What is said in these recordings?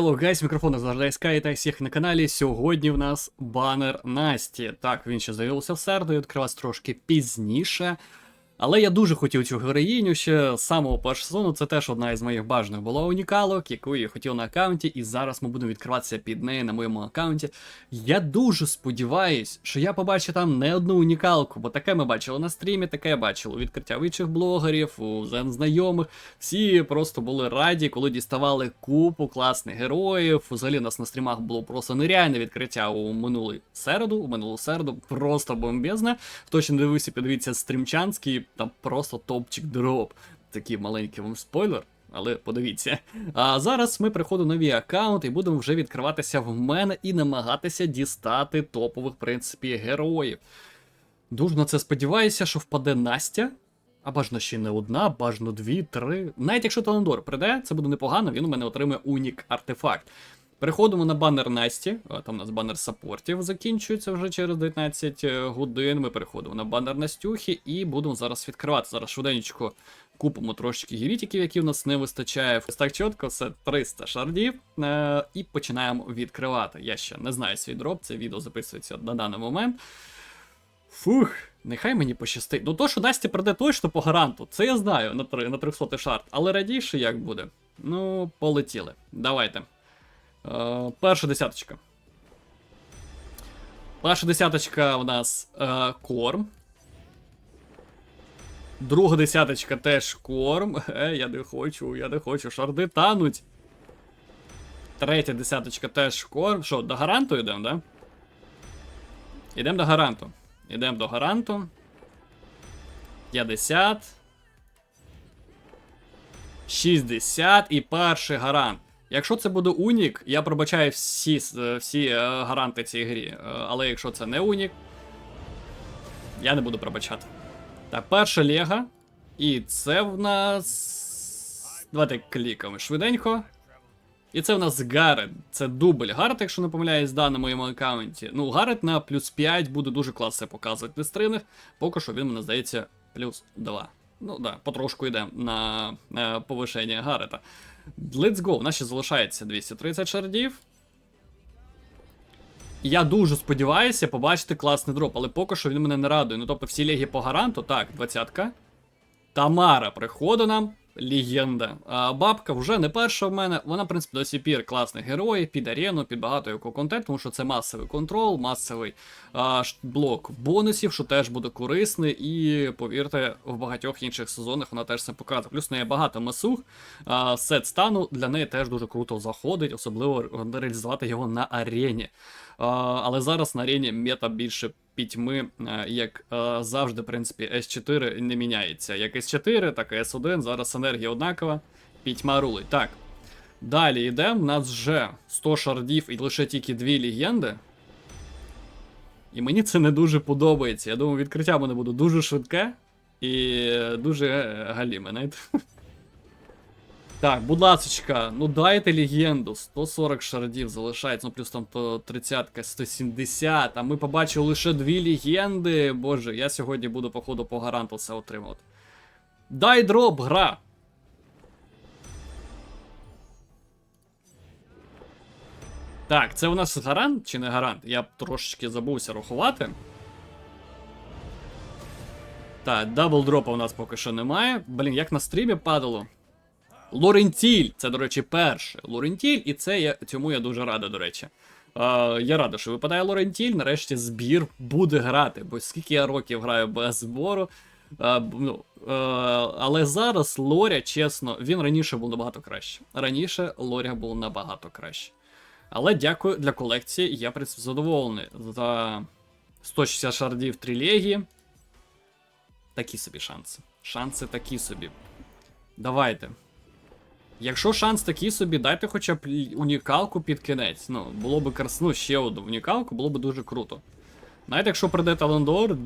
Hello guys, мікрофон Sky та всіх на каналі. Сьогодні в нас банер Насті. Так, він ще з'явився в середу, відкривався трошки пізніше. Але я дуже хотів цю героїню ще з самого першого сезону. Це теж одна із моїх бажаних була унікалок, яку я хотів на аккаунті, і зараз ми будемо відкриватися під неї на моєму аккаунті. Я дуже сподіваюсь, що я побачу там не одну унікалку, бо таке ми бачили на стрімі, таке бачили у відкриття в інших блогерів, у знайомих. Всі просто були раді, коли діставали купу класних героїв. Взагалі нас на стрімах було просто нереальне відкриття у минулий середу, у минулу середу, просто бомбезне. Хто ще не дивився, подивіться стрімчанський, там просто топчик дроп. Такий маленький вам спойлер. Але подивіться. А зараз ми приходимо новий аккаунт і будемо вже відкриватися в мене і намагатися дістати топових, в принципі, героїв. Дуже на це сподіваюся, що впаде Настя. А бажано ще не одна, бажано дві, три. Навіть якщо Таландор прийде, це буде непогано, він у мене отримає унік артефакт. Переходимо на банер Насті. Там у нас банер саппортів закінчується вже через 19 годин. Ми переходимо на банер Настюхи і будемо зараз відкривати. Зараз швиденько купимо трошечки гірітиків, які в нас не вистачає. Ось так чітко, це 300 шардів. Е- і починаємо відкривати. Я ще не знаю свій дроп, це відео записується на даний момент. Фух, нехай мені пощастить. Ну то, що Насті прийде точно по гаранту, це я знаю на, на 300 шарт. Але радіше як буде? Ну, полетіли. Давайте. Е, перша десяточка. Перша десяточка у нас е, корм. Друга десяточка теж корм. Е, я не хочу, я не хочу. Шарди тануть. Третя десяточка теж корм. Що, до гаранту йдемо, да? Йдемо до гаранту. Йдемо до гаранту. 50. 60 і перший гарант. Якщо це буде Унік, я пробачаю всі, е, всі е, гаранти цій грі. Е, Але якщо це не Унік, я не буду пробачати. Так, перша Лега. І це в нас. Давайте клікаємо швиденько. І це в нас Гарет. Це дубль Гарет, якщо не помиляюсь, да, на моєму аккаунті. Ну, Гарет на плюс 5 буде дуже класно показувати на стрімах. Поки що він, мені здається, плюс 2. Ну да, потрошку йде на, на повишення Гарета. Let's go. У нас ще залишається 230 шардів. Я дуже сподіваюся побачити класний дроп, але поки що він мене не радує. Ну тобто всі легі по гаранту, так, 20-ка. Тамара приходить нам. Легенда. Бабка вже не перша в мене. Вона, в принципі, до сих пір класний герой, під арену, під багато якого контенту, тому що це масовий контрол, масовий а, блок бонусів, що теж буде корисний, і повірте, в багатьох інших сезонах вона теж це показує. Плюс в неї багато масух. А, сет стану для неї теж дуже круто заходить, особливо реалізувати його на арені. А, але зараз на арені мета більше пітьми, е, як е, завжди, в принципі, S4 не міняється. Як S4, так і S1. Зараз енергія однакова. Пітьма рулить. Так. Далі йдемо. У нас вже 100 шардів і лише тільки дві легенди. І мені це не дуже подобається. Я думаю, відкриття мене буде дуже швидке і дуже е, галіме, знаєте. Так, будь ласочка, ну дайте легенду. 140 шардів залишається, ну плюс там то 30 170, а ми побачили лише дві легенди. Боже, я сьогодні буду, походу, по гаранту це отримувати. Дай дроп, гра! Так, це у нас гарант чи не гарант? Я трошечки забувся рахувати. Так, дабл дропа у нас поки що немає. Блін, як на стрімі падало. Лорентіль, це, до речі, перше. Лорентіль, і це я цьому я дуже радий, до речі. Е, я радий, що випадає Лорентіль. Нарешті збір буде грати, бо скільки я років граю без збору. Е, ну, е, але зараз Лоря, чесно, він раніше був набагато краще. Раніше Лоря був набагато краще. Але дякую для колекції. Я задоволений за 160 шардів трилегії. Такі собі шанси. Шанси такі собі. Давайте. Якщо шанс такий собі, дайте хоча б унікалку під кінець. Ну, було б ну, ще одну унікалку, було б дуже круто. Навіть якщо прийде Таландор,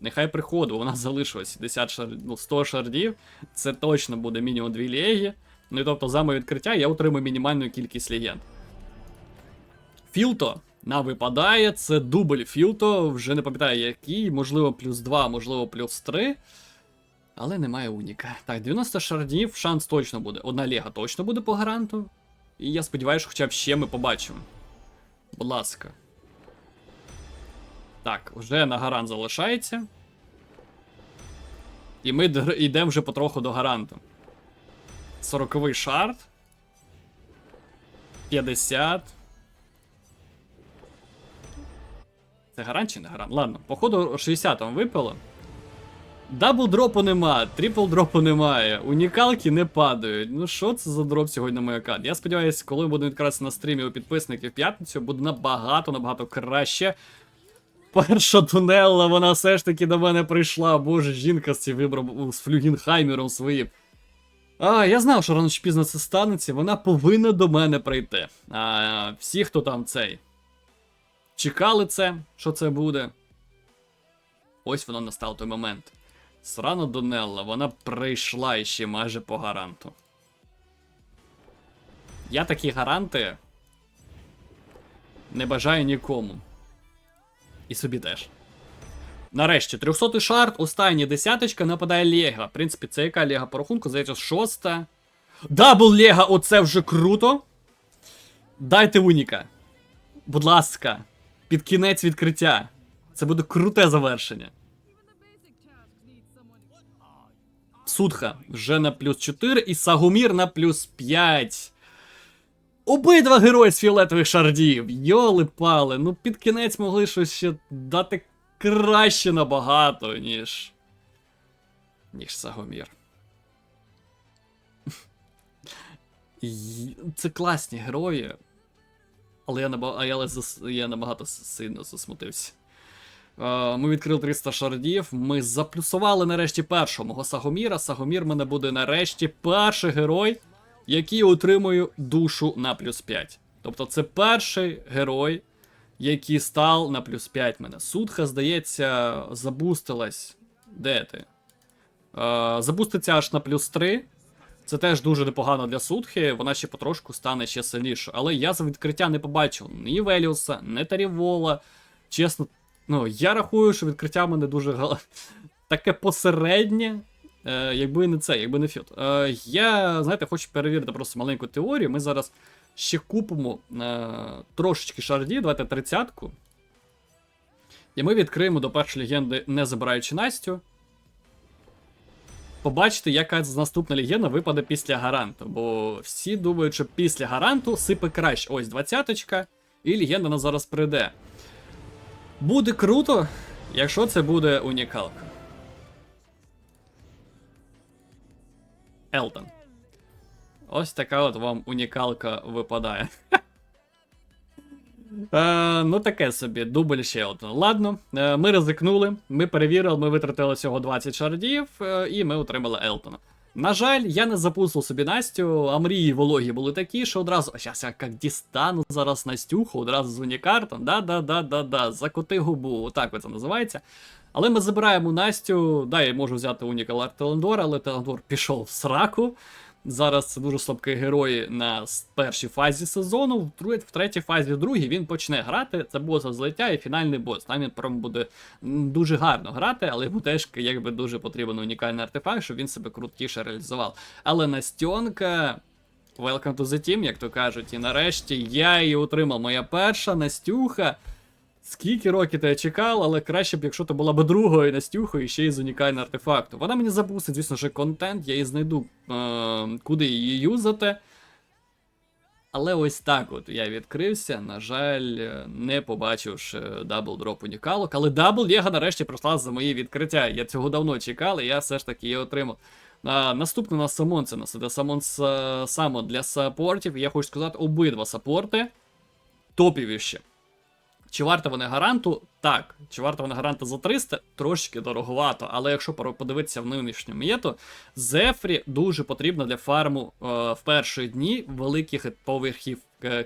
нехай приходить, у нас залишилось 70 шар... ну, 100 шардів, це точно буде мінімум 2 легі. Ну і тобто за моє відкриття я отримаю мінімальну кількість легенд. Філто на випадає, це дубль Філто, вже не пам'ятаю який, можливо, плюс 2, можливо, плюс 3. Але немає уніка. Так, 90 шардів, шанс точно буде. Одна лега точно буде по гаранту. І я сподіваюся, що хоча б ще ми побачимо. Будь ласка. Так, вже на гарант залишається. І ми йдемо вже потроху до гаранту. 40 шарт. 50. Це гарант чи не гарант? Ладно, походу 60 там випало. Дабл дропу нема, трипл дропу немає, унікалки не падають. Ну що це за дроп сьогодні на маякат? Я сподіваюся, коли буду відкратися на стрімі у підписників п'ятницю, буде набагато, набагато краще. Перша тунелла, вона все ж таки до мене прийшла. Боже, жінка з цим вибрав з флюгінхаймером своїм. А, я знав, що рано чи пізно це станеться, вона повинна до мене прийти. А, всі, хто там цей. Чекали це, що це буде. Ось воно настав той момент. Срано Донелла, вона прийшла іще майже по гаранту. Я такі гаранти не бажаю нікому. І собі теж. Нарешті, 300 шарт, остання десяточка нападає Лега. В принципі, це яка Лега по рахунку? Здається, шоста. Дабл Лега, оце вже круто. Дайте Уніка. Будь ласка, під кінець відкриття. Це буде круте завершення. Судха вже на плюс 4 і Сагумір на плюс 5. Обидва герої з фіолетових шардів. Йоли пали. Ну під кінець могли щось ще дати краще набагато, ніж. ніж Сагомір. Це класні герої. Але я, наба... а я, набагато сильно засмутився. Е, Ми відкрили 300 шардів. Ми заплюсували нарешті першого Сагоміра. Сагомір мене буде нарешті перший герой, який отримує душу на плюс 5. Тобто це перший герой, який став на плюс 5 мене. Судха, здається, забустилась. Де ти? Е, забуститься аж на плюс 3. Це теж дуже непогано для Судхи, вона ще потрошку стане ще сильніше. Але я за відкриття не побачив ні Веліуса, ні Тарівола. Чесно, ну, я рахую, що відкриття в мене дуже гал- таке посереднє. Е, якби не це, якби не фіт. Е, я, знаєте, хочу перевірити просто маленьку теорію. Ми зараз ще купимо е, трошечки шардів, давайте тридцятку. І ми відкриємо до першої легенди, не забираючи Настю. Побачите, яка наступна легенда випаде після гаранту. Бо всі думають, що після гаранту сипе краще. Ось двадцяточка, і легенда нас зараз прийде. Буде круто, якщо це буде унікалка. Елтон. Ось така от вам унікалка випадає. Е, ну, таке собі, дубль ще один. Ладно, е, ми ризикнули, ми перевірили, ми витратили всього 20 шардів, е, і ми отримали Елтона. На жаль, я не запустив собі Настю, а мрії вологі були такі, що одразу. А щас я як дістану зараз Настюху, одразу з унікартом. Да-да-да-да-да, закоти губу, отак це називається. Але ми забираємо Настю. Да, я можу взяти Унікал Телендор, але Телендор пішов в сраку. Зараз це дуже слабкий герой на першій фазі сезону. В, друг- в третій фазі, в другій він почне грати. Це бос злиття і фінальний бос. Там він прям буде дуже гарно грати, але йому теж якби дуже потрібен унікальний артефакт, щоб він себе крутіше реалізував. Але Настьонка. Welcome to the team, як то кажуть. І нарешті я її отримав. Моя перша Настюха. Скільки років ти чекав, але краще б, якщо то була б другою Настюхою ще й з унікального артефакту. Вона мені запустить, звісно ж, контент, я її знайду, е- куди її юзати. Але ось так от я відкрився. На жаль, е, не побачивши дабл дроп унікалок. Але дабл Єга нарешті пройшла за мої відкриття. Я цього давно чекав, і я все ж таки її отримав. А, наступний у нас Самон, це у нас іде Самон само для саппортів. Я хочу сказати, обидва саппорти топовіші. Чи варто вони гаранту? Так. Чи варто вони гаранту за 300? Трошки дороговато. Але якщо подивитися в нинішню мету, Зефрі дуже потрібно для фарму е, в перші дні великих поверхів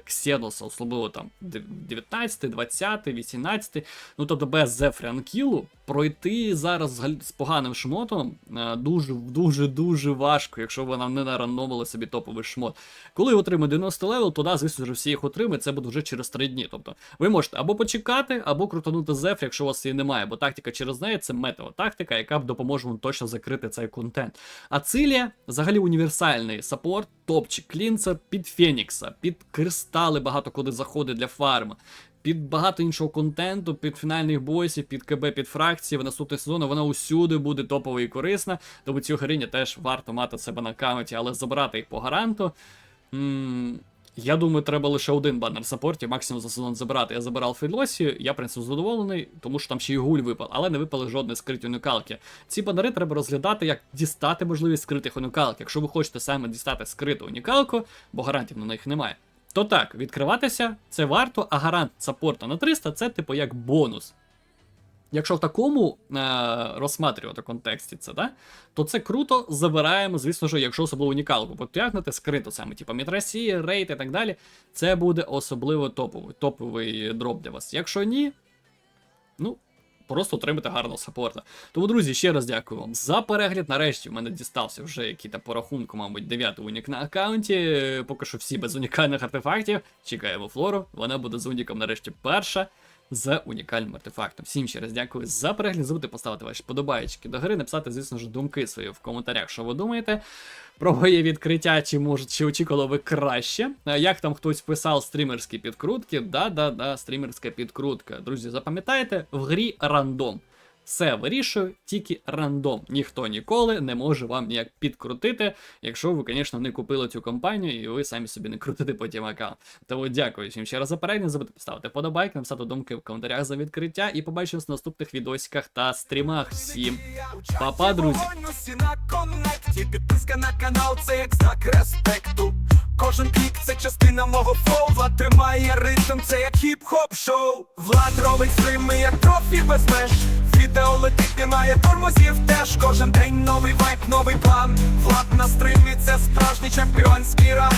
Ксеноса, особливо там 19, 20, 18. Ну тобто без Зефрі Анкілу пройти зараз з поганим шмотом е, дуже дуже дуже важко, якщо ви нам не нарандомили собі топовий шмот. Коли отримає 90 левел, то да, звісно ж, всі їх отримають, це буде вже через 3 дні. Тобто ви можете або почекати, або крутанути Зеф, якщо у вас її немає, бо тактика через неї це метова тактика, яка допоможе вам точно закрити цей контент. А Цилія взагалі універсальний саппорт. Топчик. клінце під Фенікса, під кристали багато куди заходить для фарм, Під багато іншого контенту, під фінальних бойсів, під КБ, під фракції в наступний сезон вона усюди буде топова і корисна. Тому цю героїню теж варто мати себе на аккаунті, але забрати їх по гаранту. Я думаю, треба лише один банер саппорті, максимум за сезон забирати. Я забирав Фейдлосі, я в принципі задоволений, тому що там ще й гуль випав, але не випали жодні скриті уникалки. Ці банери треба розглядати, як дістати можливість скритих уникалок. Якщо ви хочете саме дістати скриту унікалку, бо гарантів на них немає. То так, відкриватися це варто, а гарант саппорта на 300 це типу як бонус. Якщо в такому е, розсматрювати контексті це, да, то це круто. Забираємо, звісно ж, якщо особливо унікалку потягнути, скрито саме, типу Мітрасі, рейд і так далі. Це буде особливо топовий, топовий дроп для вас. Якщо ні, ну. Просто отримати гарного саппорта. Тому, друзі, ще раз дякую вам за перегляд. Нарешті в мене дістався вже який то по рахунку, мабуть, 9 унік на аккаунті. Поки що всі без унікальних артефактів. Чекаємо флору. Вона буде з уніком нарешті перша з унікальним артефактом. Всім ще раз дякую за перегляд. Забудьте поставити ваші подобаєчки до гри, написати, звісно ж, думки свої в коментарях, що ви думаєте. Про моє відкриття, чи може, чи очікувало ви краще. Як там хтось писав стрімерські підкрутки? Да-да-да, стрімерська підкрутка. Друзі, запам'ятайте, в грі рандом. Все вирішує, тільки рандом. Ніхто ніколи не може вам ніяк підкрутити, якщо ви, звісно, не купили цю компанію і ви самі собі не крутите потім аккаунт. Тому дякую всім ще раз за перегляд. Забудьте поставити подобайк, написати думки в коментарях за відкриття і побачимось в наступних відосиках та стрімах. Всім па-па, друзі! Підписка на канал, це як знак респекту. Кожен клік це частина мого флоу Влад тримає ритм, це як хіп-хоп шоу. Влад робить стрими, як трофі без меж. Відео летить, немає тормозів теж. Кожен день новий вайб, новий план. Влад на стримі, це справжній чемпіонський раунд.